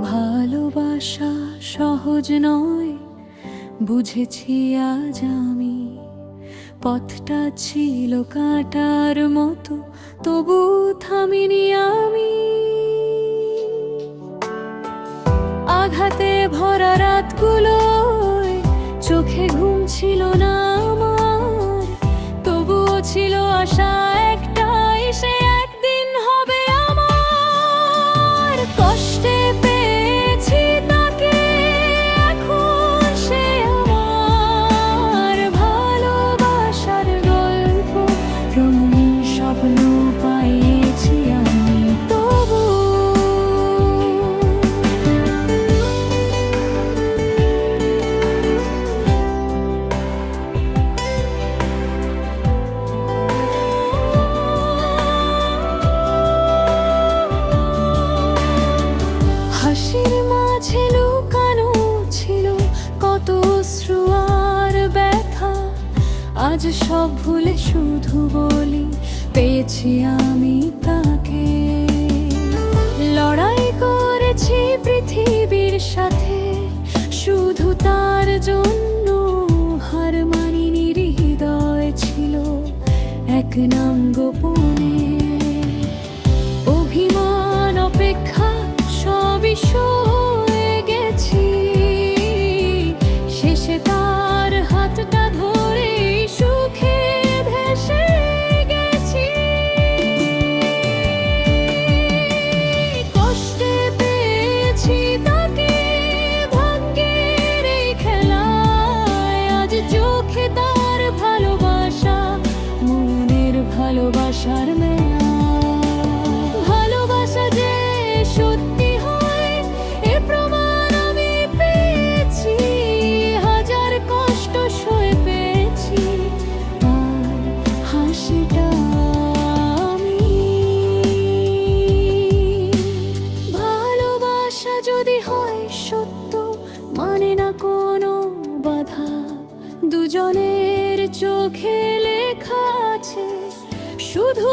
ভালোবাসা সহজ নয়, বুঝেছি আজ আমি। পথটা ছিল কাটার মতো, তবু থামিনি আমি। আঘাতে ভরা রাতগুলোয় চোখে ঘুম ছিল না আমার, তবুও ছিল আশা আজ সব ভুলে শুধু বলি, পেয়েছি আমি তাকে। লড়াই করেছি পৃথিবীর সাথে, শুধু তার জন্য হার মানিনি, হৃদয় ছিল এক নাম গোপনে। অভিমান, অপেক্ষা বাধা। দুজনের চোখে লেখা আছে শুধু